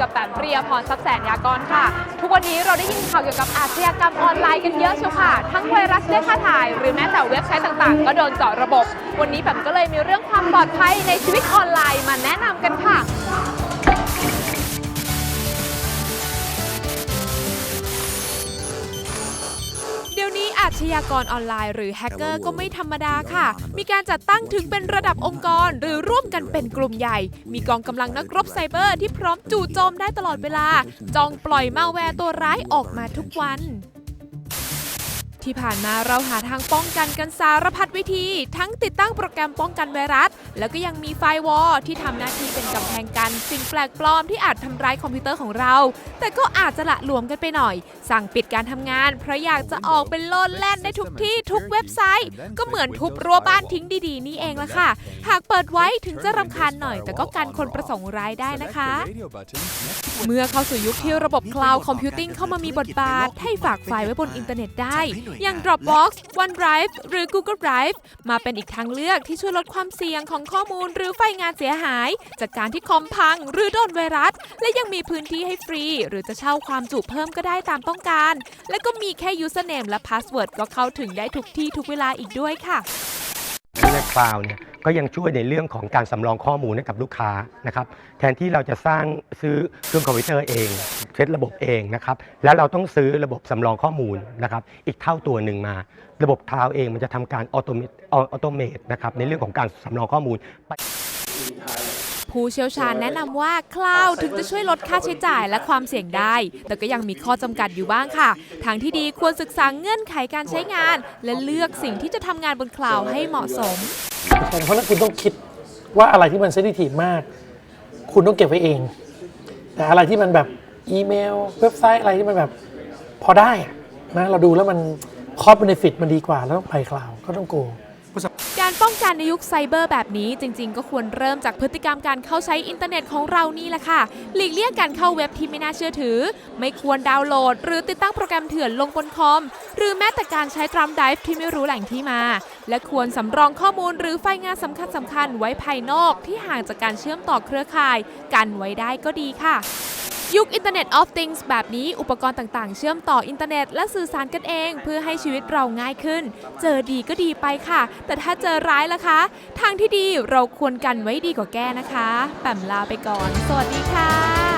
กับแปมเรียพรทรัพย์แสนยากรค่ะ ทุกวันนี้เราได้ยินข่าวเกี่ยวกับอาชญากรรมออนไลน์กันเยอะเชียวค่ะ ทั้งไวรัสเรียกค่าถ่าย หรือแม้แต่เว็บไซต์ต่างๆ ก็โดนเจาะระบบ วันนี้แปมก็เลยมีเรื่องความปลอดภัยในชีวิตออนไลน์มาแนะนำกันค่ะ อาชญากรออนไลน์หรือแฮกเกอร์ก็ไม่ธรรมดาค่ะ มีการจัดตั้งถึงเป็นระดับองค์กร หรือร่วมกันเป็นกลุ่มใหญ่ มีกองกำลังนักรบไซเบอร์ที่พร้อมจู่โจมได้ตลอดเวลา จองปล่อยมาแวร์ตัวร้ายออกมาทุกวัน ที่ผ่านมาเราหาทางป้องกันกันสารพัดวิธี ทั้งติดตั้งโปรแกรมป้องกันไวรัส แล้วก็ยังมีไฟวอลที่ทำหน้าที่เป็นกำแพงกัน สิ่งแปลกปลอมที่อาจทำร้ายคอมพิวเตอร์ของเรา แต่ก็อาจจะละหลวมกันไปหน่อย สั่งปิดการทำงาน เพราะอยากจะออกเป็นโลดแล่นได้ทุกที่ทุกเว็บไซต์ ก็เหมือนทุบรั้วบ้านทิ้งดีๆ นี่เองละค่ะ หากเปิดไว้ถึงจะรำคาญหน่อย แต่ก็กันคนประสงค์ร้ายได้นะคะ เมื่อเข้าสู่ยุคที่ระบบ Cloud Computing เข้ามามีบทบาท ให้ฝากไฟล์ไว้บนอินเทอร์เน็ตได้อย่าง Dropbox OneDrive หรือ Google Drive มาเป็นอีกทางเลือกที่ช่วยลดความเสี่ยงของข้อมูลหรือไฟล์งานเสียหาย จากการที่คอมพังหรือโดนไวรัส และยังมีพื้นที่ให้ฟรี หรือจะเช่าความจุเพิ่มก็ได้ตามต้องการ และก็มีแค่ username และ password ก็เข้าถึงได้ทุกที่ทุกเวลาอีกด้วยค่ะ ในคลาวเนี่ยก็ยังช่วยในเรื่องของการสำรองข้อมูลให้กับลูกค้านะครับแทนที่เราจะสร้างซื้อเครื่องคอมพิวเตอร์เองเซตระบบเองนะครับแล้วเราต้องซื้อระบบสำรองข้อมูลนะครับอีกเท่าตัวหนึ่งมา ระบบคลาวเองมันจะทำการออโตเมตออโตเมตนะครับในเรื่องของการสำรองข้อมูล ผู้เชี่ยวชาญแนะนำว่าคลาวถึงจะช่วยลดค่าใช้จ่ายและความเสี่ยงได้ แต่ก็ยังมีข้อจำกัดอยู่บ้างค่ะ ทางที่ดีควรศึกษาเงื่อนไขการใช้งาน และเลือกสิ่งที่จะทำงานบนคลาวให้เหมาะสม เพราะฉะนั้นคุณต้องคิดว่าอะไรที่มันเซนซิทีฟมาก คุณต้องเก็บไว้เอง แต่อะไรที่มันแบบอีเมล เว็บไซต์อะไรที่มันแบบพอได้อะนะเราดูแล้วมันคอสเบนฟิตมันดีกว่าแล้วต้องไปคลาวก็ต้องโก การป้องกันในยุคไซเบอร์แบบนี้จริง ๆ ก็ควรเริ่มจากพฤติกรรมการเข้าใช้อินเทอร์เน็ตของเรานี่แหละค่ะ หลีกเลี่ยงการเข้าเว็บที่ไม่น่าเชื่อถือ ไม่ควรดาวน์โหลด หรือติดตั้งโปรแกรมเถื่อนลงบนคอม หรือแม้แต่การใช้ทรัมไดฟ์ที่ไม่รู้แหล่งที่มา และควรสำรองข้อมูลหรือไฟล์งานสำคัญสำคัญๆไว้ภายนอกที่ห่างจากการเชื่อมต่อเครือข่าย กันไว้ได้ก็ดีค่ะ ยุค Internet of Things แบบนี้อุปกรณ์ต่างๆ เชื่อมต่ออินเทอร์เน็ตและสื่อสารกันเอง เพื่อให้ชีวิตเราง่ายขึ้น เจอดีก็ดีไปค่ะ แต่ถ้าเจอร้ายล่ะคะ ทางที่ดีเราควรกันไว้ดีกว่าแก้นะคะแปมลาไปก่อน สวัสดีค่ะ